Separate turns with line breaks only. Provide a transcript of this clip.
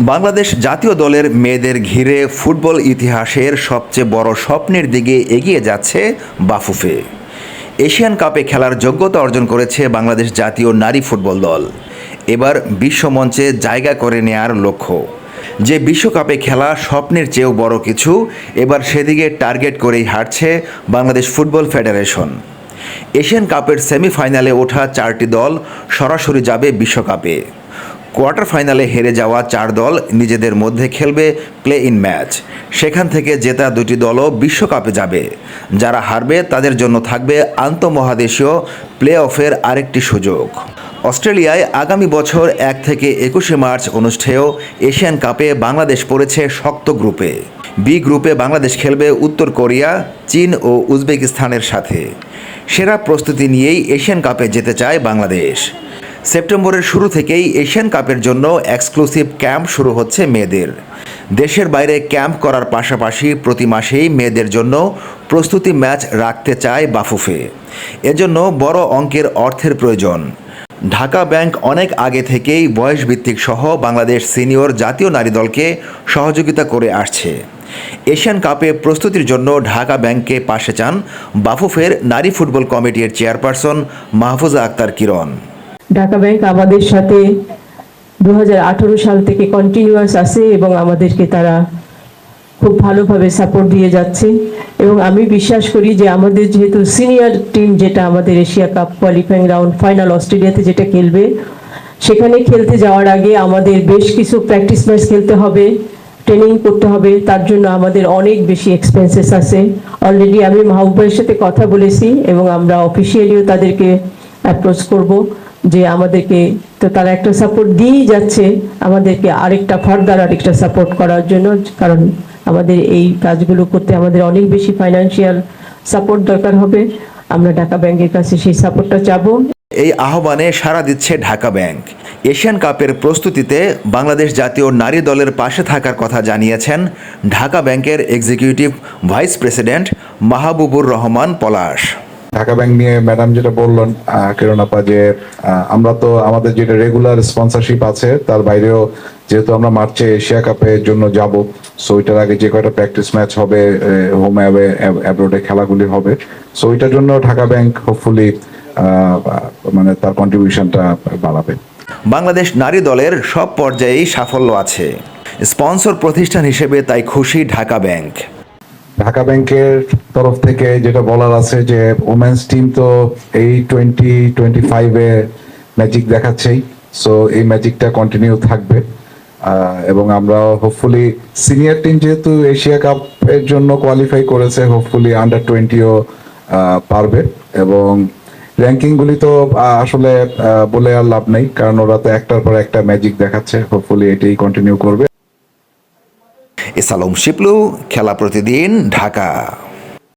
বাংলাদেশ জাতীয় দলের মেয়েদের ঘিরে ফুটবল ইতিহাসের সবচেয়ে বড় স্বপ্নের দিকে এগিয়ে যাচ্ছে বাফুফে। এশিয়ান কাপে খেলার যোগ্যতা অর্জন করেছে বাংলাদেশ জাতীয় নারী ফুটবল দল। এবার বিশ্বমঞ্চে জায়গা করে নেয়ার লক্ষ্য। যে বিশ্বকাপে খেলা স্বপ্নের চেয়েও বড় কিছু, এবার সেদিকে টার্গেট করেই হাঁটছে বাংলাদেশ ফুটবল ফেডারেশন। এশিয়ান কাপের সেমিফাইনালে ওঠা চারটি দল সরাসরি যাবে বিশ্বকাপে। কোয়ার্টার ফাইনালে হেরে যাওয়া চার দল নিজেদের মধ্যে খেলবে প্লে ইন ম্যাচ। সেখান থেকে জেতা দুটি দলও বিশ্বকাপে যাবে। যারা হারবে, তাদের জন্য থাকবে আন্তঃমহাদেশীয় প্লে অফের আরেকটি সুযোগ। অস্ট্রেলিয়ায় আগামী বছর এক থেকে একুশে মার্চ অনুষ্ঠেয় এশিয়ান কাপে বাংলাদেশ পড়েছে শক্ত গ্রুপে। বি গ্রুপে বাংলাদেশ খেলবে উত্তর কোরিয়া, চীন ও উজবেকিস্তানের সাথে। সেরা প্রস্তুতি নিয়েই এশিয়ান কাপে যেতে চায় বাংলাদেশ। সেপ্টেম্বরের শুরু থেকেই এশিয়ান কাপের জন্য এক্সক্লুসিভ ক্যাম্প শুরু হচ্ছে মেয়েদের। দেশের বাইরে ক্যাম্প করার পাশাপাশি প্রতি মাসেই মেয়েদের জন্য প্রস্তুতি ম্যাচ রাখতে চায় বাফুফে। এজন্য বড় অঙ্কের অর্থের প্রয়োজন। ঢাকা ব্যাংক অনেক আগে থেকেই বয়সভিত্তিক সহ বাংলাদেশ সিনিয়র জাতীয় নারী দলকে সহযোগিতা করে আসছে। এশিয়ান কাপে প্রস্তুতির জন্য ঢাকা ব্যাংককে পাশে চান বাফুফের নারী ফুটবল কমিটির চেয়ারপারসন মাহফুজা আক্তার কিরণ।
ঢাকা ব্যাংক আমাদের সাথে দু হাজার আঠেরো সাল থেকে কন্টিনিউয়াস আছে এবং আমাদেরকে তারা খুব ভালোভাবে সাপোর্ট দিয়ে যাচ্ছে। এবং আমি বিশ্বাস করি যে আমাদের যেহেতু সিনিয়র টিম যেটা আমাদের Asia cup qualifying round final অস্ট্রেলিয়াতে যেটা খেলবে, সেখানে খেলতে যাওয়ার আগে আমাদের বেশ কিছু প্র্যাকটিস ম্যাচ খেলতে হবে ট্রেনিং করতে হবে, তার জন্য আমাদের অনেক বেশি এক্সপেন্সেস আছে। অলরেডি আমি মাহবুবের সাথে কথা বলেছি এবং আমরা অফিসিয়ালিও তাদেরকে অ্যাপ্রোচ করব। যে আমাদেরকে, তো তারা একটা সাপোর্ট দিয়েই যাচ্ছে আমাদেরকে আরেকটা ফার্দার আরেকটা সাপোর্ট করার জন্য, কারণ আমাদের এই কাজগুলো করতে আমাদের অনেক বেশি ফাইন্যান্সিয়াল সাপোর্ট দরকার হবে। আমরা ঢাকা ব্যাংকের কাছে সেই সাপোর্টটা চাবো।
এই আহ্বানে সাড়া দিচ্ছে ঢাকা ব্যাংক। এশিয়ান কাপের প্রস্তুতিতে বাংলাদেশ জাতীয় নারী দলের পাশে থাকার কথা জানিয়েছেন ঢাকা ব্যাংকের executive vice president Mahbubur Rahman Palash.
Dhaka bank নিয়ে ম্যাডাম যেটা বললেন কিরণ আপা যে আমরা তো আমাদের যেটা রেগুলার স্পন্সরশিপ আছে, তার বাইরেও যেহেতু আমরা মার্চে এশিয়া কাপের জন্য যাব সো ওইটার আগে যে কয়টা প্র্যাকটিস ম্যাচ হবে হোম অ্যাওয়ে অ্যাব্রোডে খেলাগুলি হবে সো ওইটার জন্য ঢাকা ব্যাংক হোপফুলি মানে তার কন্ট্রিবিউশনটা বাড়াবে।
বাংলাদেশ নারী দলের সব পর্যায়েই সাফল্য আছে। স্পন্সর প্রতিষ্ঠান হিসেবে তাই খুশি ঢাকা ব্যাংক।
ঢাকা ব্যাংকের তরফ থেকে যেটা বলার আছে যে ওমেন্স টিম তো এই টোয়েন্টি টোয়েন্টি ফাইভে ম্যাজিক দেখাচ্ছেই। সো এই ম্যাজিকটা কন্টিনিউ থাকবে। এবং আমরা হোপফুলি সিনিয়র টিম যেহেতু এশিয়া কাপের জন্য কোয়ালিফাই করেছে হোপফুলি আন্ডার টোয়েন্টিও পারবে। এবং র্যাঙ্কিং গুলি তো আসলে বলে আর লাভ নেই। কারণ ওরা তো একটার পর একটা ম্যাজিক দেখাচ্ছে। হোপফুলি এটাই কন্টিনিউ করবে।
এসালম শিপলু খেলা প্রতিদিন ঢাকা।